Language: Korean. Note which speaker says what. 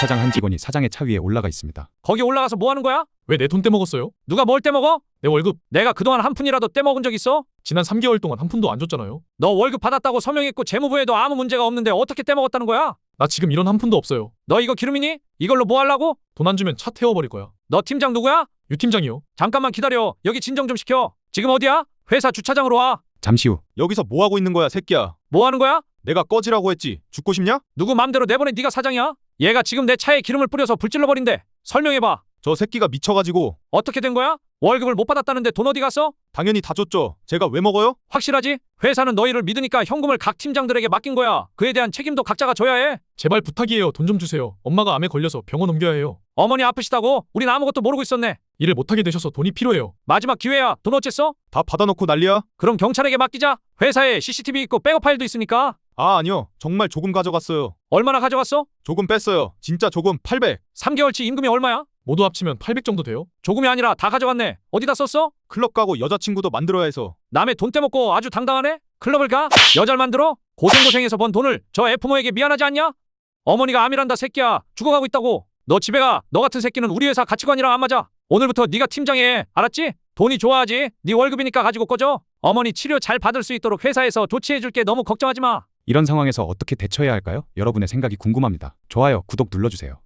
Speaker 1: 주차장 한 직원이 사장의 차 위에 올라가 있습니다.
Speaker 2: 거기 올라가서 뭐 하는 거야?
Speaker 3: 왜 내 돈 떼먹었어요?
Speaker 2: 누가 뭘 떼먹어?
Speaker 3: 내 월급
Speaker 2: 내가 그동안 한 푼이라도 떼먹은 적 있어?
Speaker 3: 지난 3개월 동안 한 푼도 안 줬잖아요.
Speaker 2: 너 월급 받았다고 서명했고 재무부에도 아무 문제가 없는데 어떻게 떼먹었다는 거야?
Speaker 3: 나 지금 이런 한 푼도 없어요.
Speaker 2: 너 이거 기름이니? 이걸로 뭐 하려고?
Speaker 3: 돈 안 주면 차 태워버릴 거야.
Speaker 2: 너 팀장 누구야?
Speaker 3: 유 팀장이요.
Speaker 2: 잠깐만 기다려. 여기 진정 좀 시켜. 지금 어디야? 회사 주차장으로 와.
Speaker 1: 잠시 후
Speaker 4: 여기서 뭐 하고 있는 거야, 새끼야?
Speaker 2: 뭐 하는 거야?
Speaker 4: 내가 꺼지라고 했지. 죽고 싶냐?
Speaker 2: 누구 맘대로 내보내 네가 사장이야? 얘가 지금 내 차에 기름을 뿌려서 불질러 버린대. 설명해봐.
Speaker 4: 저 새끼가 미쳐가지고
Speaker 2: 어떻게 된 거야? 월급을 못 받았다는데 돈 어디 갔어?
Speaker 4: 당연히 다 줬죠. 제가 왜 먹어요?
Speaker 2: 확실하지? 회사는 너희를 믿으니까 현금을 각 팀장들에게 맡긴 거야. 그에 대한 책임도 각자가 져야 해.
Speaker 3: 제발 부탁이에요. 돈 좀 주세요. 엄마가 암에 걸려서 병원 옮겨야 해요.
Speaker 2: 어머니 아프시다고? 우린 아무것도 모르고 있었네.
Speaker 3: 일을 못하게 되셔서 돈이 필요해요.
Speaker 2: 마지막 기회야. 돈 어쨌어?
Speaker 4: 다 받아놓고 난리야?
Speaker 2: 그럼 경찰에게 맡기자. 회사에 CCTV 있고 백업 파일도 있으니까.
Speaker 4: 아, 아니요. 정말 조금 가져갔어요.
Speaker 2: 얼마나 가져갔어?
Speaker 4: 조금 뺐어요. 진짜 조금 800.
Speaker 2: 3개월치 임금이 얼마야?
Speaker 3: 모두 합치면 800 정도 돼요.
Speaker 2: 조금이 아니라 다 가져갔네. 어디다 썼어?
Speaker 4: 클럽 가고 여자친구도 만들어야 해서.
Speaker 2: 남의 돈 떼먹고 아주 당당하네? 클럽을 가? 여잘 만들어? 고생고생해서 번 돈을 저 F모에게 미안하지 않냐? 어머니가 암이란다 새끼야. 죽어가고 있다고. 너 집에 가. 너 같은 새끼는 우리 회사 가치관이랑 안 맞아. 오늘부터 네가 팀장해. 알았지? 돈이 좋아하지. 네 월급이니까 가지고 꺼져. 어머니 치료 잘 받을 수 있도록 회사에서 조치해줄게. 너무 걱정하지 마.
Speaker 1: 이런 상황에서 어떻게 대처해야 할까요? 여러분의 생각이 궁금합니다. 좋아요, 구독 눌러주세요.